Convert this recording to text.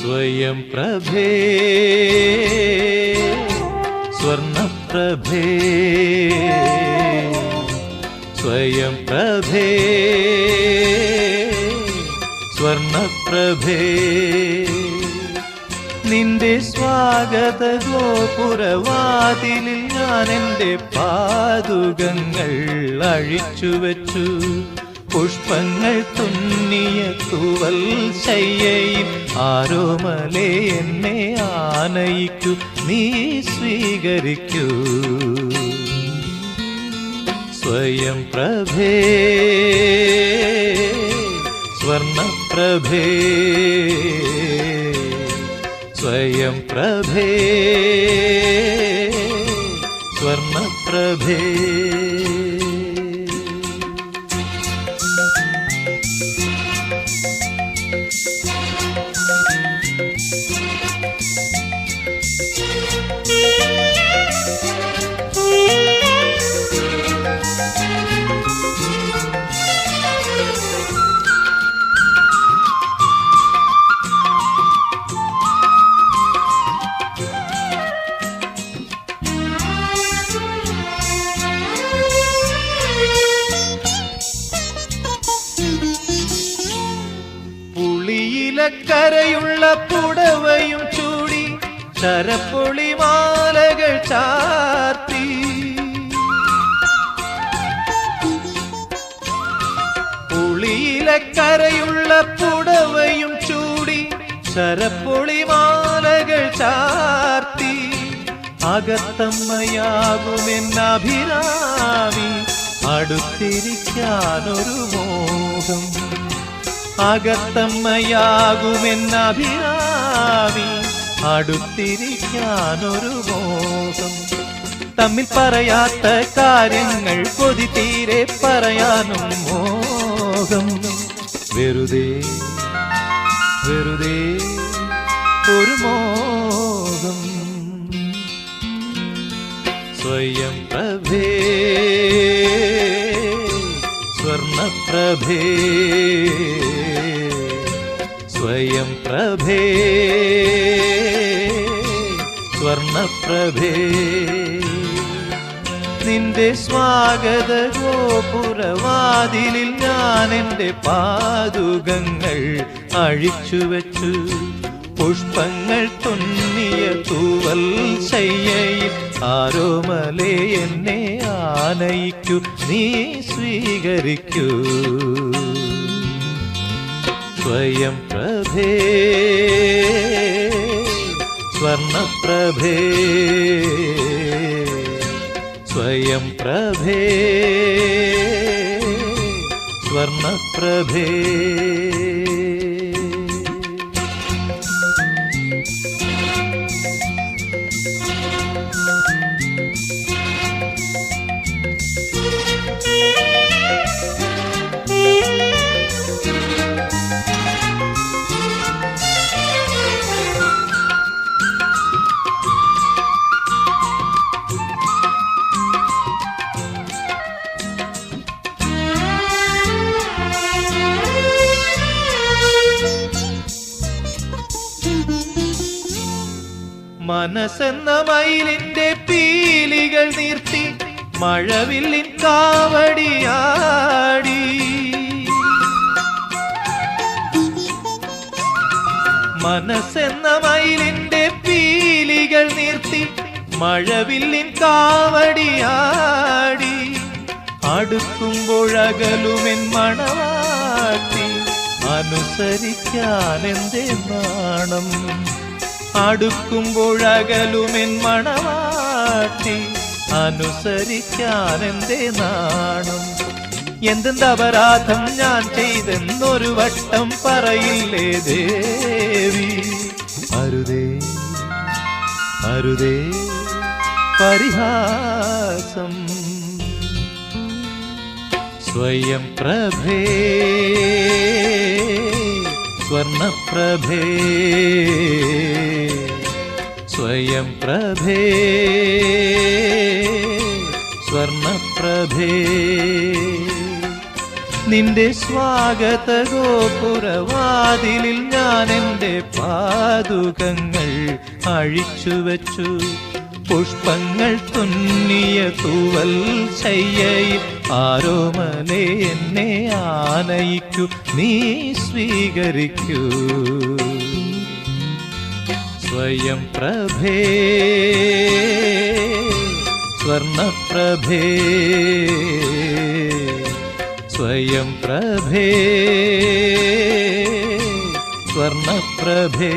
സ്വയം പ്രഭേ. സ്വർണപ്രഭേ. സ്വയം പ്രഭേ. സ്വർണപ്രഭേ. നിന്റെ സ്വാഗത ഗോപുരവാതിലിൽ ഞാൻ എന്റെ പാതുകങ്ങൾ അഴിച്ചു വെച്ചു പുഷ്പങ്ങൾ തുന്നിയ തൂവൽ ശയ്യയിൽ ആരോമലേ എന്നെ ആനയിക്കൂ നീ സ്വീകരിക്കൂ. സ്വയം പ്രഭേ സ്വർണപ്രഭേ സ്വയം പ്രഭേ സ്വർണപ്രഭേ പുളിയിലക്കരയുള്ള പുടവയും ചൂടി ശരപ്പൊളി മാലകൾ ചാർത്തി. പുളിയിലക്കരയുള്ള പുടവയും ചൂടി ശരപ്പൊളി മാലകൾ ചാർത്തി. അകത്തമ്മയാകുമെന്നഭിരാമി അടുത്തിരിക്കാനൊരു മോഹം. അകത്തമ്മയാകുമെന്നഭിരാമി അടുത്തിരിക്കാനൊരു മോഹം. തമ്മിൽ പറയാത്ത കാര്യങ്ങൾ കൊതി തീരെ പറയാനും മോഹം. വെറുതെ വെറുതെ ഒരു മോഹം. സ്വയം സ്വർണപ്രഭേ സ്വയം പ്രഭേ. സ്വർണപ്രഭേ. നിന്റെ സ്വാഗത ഗോപുരവാതിലിൽ ഞാൻ എന്റെ പാതുകങ്ങൾ അഴിച്ചു വെച്ചു പുഷ്പങ്ങൾ തുന്നിയ തൂവൽ ശയ്യയിൽ ആരോമലേ എന്നെ ആനയിക്കൂ നീ സ്വീകരിക്കൂ. സ്വയം പ്രഭേ സ്വർണപ്രഭേ സ്വയം പ്രഭേ സ്വർണപ്രഭേ. മനസ്സെന്ന മയിലിന്റെ പീലികൾ നീർത്തി മഴവില്ലിൻ കാവടിയാടി. മനസ്സെന്ന മയിലിന്റെ പീലികൾ നീർത്തി മഴവില്ലിൻ കാവടിയാടി. അടുക്കുമ്പോഴകലുമെൻ മണവാട്ടി അനുസരിക്കാൻ എന്തേ നാണം അടുക്കുമ്പോഴകലുമെൻ മണവാട്ടി അനുസരിക്കാൻ എന്റെ നാണം? എന്തെന്ത് അപരാധം ഞാൻ ചെയ്തെന്നൊരു വട്ടം പറയില്ലേ ദേവി? അരുതേ അരുതേ പരിഹാസം. സ്വയം പ്രഭേ. സ്വർണപ്രഭേ. സ്വയം പ്രഭേ. സ്വർണപ്രഭേ. നിന്റെ സ്വാഗത ഗോപുരവാതിലിൽ ഞാൻ എന്റെ പാതുകങ്ങൾ അഴിച്ചു വച്ചു പുഷ്പങ്ങൾ തുന്നിയ തൂവൽ ശയ്യയിൽ ആരോമലെ എന്നെ ആനയിക്കൂ നീ സ്വീകരിക്കൂ. സ്വയം പ്രഭേ സ്വർണപ്രഭേ സ്വയം പ്രഭേ സ്വർണപ്രഭേ.